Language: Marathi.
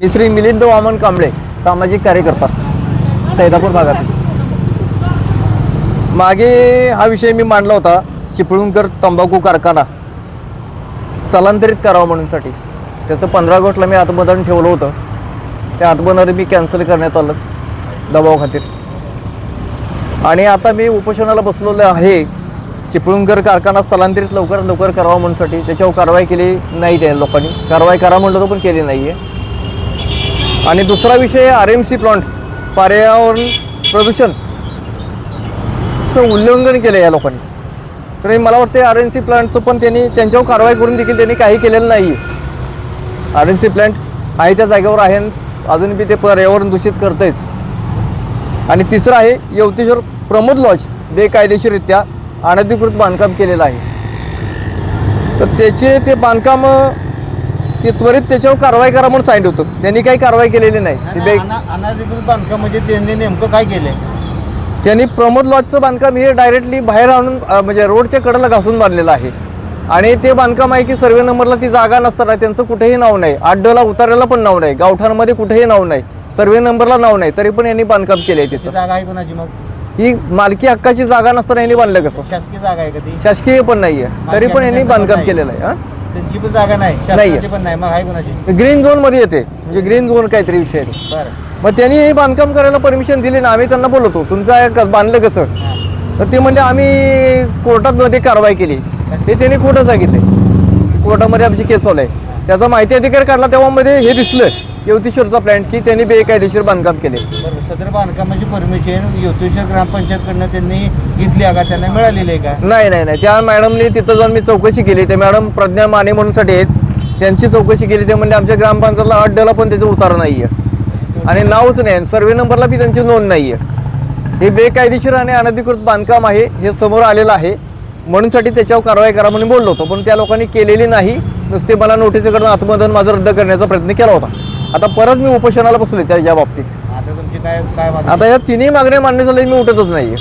मी श्री मिलिंद वामन कांबळे सामाजिक कार्यकर्ता सैदापूर भागात मागे हा विषय मी मांडला होता चिपळूणकर तंबाखू कारखाना स्थलांतरित करावा म्हणूनसाठी त्याचं पंधरा गोष्टला मी आत्मदान ठेवलं होतं. त्या आत्मदान मी कॅन्सल करण्यात आलं दबाव खातीर. आणि आता मी उपोषणाला बसलेलो आहे चिपळूणकर कारखाना स्थलांतरित लवकरात लवकर करावा म्हणूनसाठी त्याच्यावर कारवाई केली नाही त्या लोकांनी. कारवाई करा म्हणलं तर पण केली नाही आहे आणि दुसरा विषय आर एम सी प्लांट पर्यावरण प्रदूषण. उल्लंघन केलं या लोकांनी. तर मला वाटतं आर एन सी प्लांटचं पण त्यांनी त्यांच्यावर कारवाई करून देखील त्यांनी काही केलेलं नाही आर एन सी प्लांट आहे त्या जागेवर आहे आणि अजून बी ते पर्यावरण दूषित करतेच आणि तिसरं आहे यवतेश्वर प्रमोद लॉज बेकायदेशीररित्या अनधिकृत बांधकाम केलेलं आहे. तर त्याचे ते बांधकाम ते त्वरित त्याच्यावर कारवाई करा म्हणून सांगितलं होतं. त्यांनी काही कारवाई केलेली नाही. ते बे अना- अनाधिकृत बांधकाम म्हणजे त्यांनी नेमकं काय केलंय? त्यांनी प्रमोद लॉजचं बांधकाम हे डायरेक्टली बाहेर आणून अं, म्हणजे रोडच्या कडेला घासून बांधलेलं आहे. आणि ते बांधकाम आहे की सर्वे नंबरला ती जागा नसताना त्यांचं कुठेही नाव नाही. आड्डला उतारायला पण नाव नाही. गावठाणमध्ये कुठेही नाव नाही. सर्वे नंबरला नाव नाही. तरी पण यांनी बांधकाम केलंय ती तिथं. जागा आहे कोणाची मग? ही मालकी हक्काची जागा नसताना यांनी बांधलं कसं? शासकीय जागा आहे का ती? शासकीय पण नाहीये. तरी पण यांनी बांधकाम केलेलं आहे त्यांची पण जागा नाही शासनाची पण नाही मग आहे कोणाची? ग्रीन झोनमध्ये येते. म्हणजे ग्रीन झोन काहीतरी विषय आहे. तो. बरं. मग त्यांनी हे बांधकाम करायला परमिशन दिली ना आम्ही त्यांना बोलवतो तुमचं का- बांधलं कसं? तर ते म्हणजे आम्ही कोर्टात मध्ये कारवाई केली. ते त्यांनी खोटं सांगितले कोर्टामध्ये आमची केस चालू आहे. त्याचा माहिती अधिकार काढला तेव्हा मध्ये हे दिसलं युवतीश्वरचा प्लॅन की त्यांनी बेकायदेशीर बांधकाम केले. बरं सदर बांधकामाची परमिशन योतेश्वर ग्रामपंचायतकडनं त्यांनी घेतली आहे का? त्यांना मिळालेली आहे का? नाही नाही नाही. त्या मॅडमनी तिथं जाऊन मी चौकशी केली. ते मॅडम प्रज्ञा माने म्हणूनसाठी आहेत. त्यांची चौकशी केली. ते म्हणजे आमच्या ग्रामपंचायतला अड्ड्याला पण त्याचं उतार नाही आहे आणि नावच नाही सर्वे नंबरला बी त्यांची नोंद नाही आहे हे बेकायदेशीर आणि अनधिकृत बांधकाम आहे हे समोर आलेलं आहे. म्हणूनसाठी त्याच्यावर कारवाई करा म्हणून बोललो होतो. पण त्या लोकांनी केलेली नाही. नुसते मला नोटीसकडून आत्मदन माझं रद्द करण्याचा प्रयत्न केला होता. आता परत मी उपोषणाला बसले त्याच्या बाबतीत. आता या तिन्ही मागण्या मान्य झाल्या मी उठतच नाही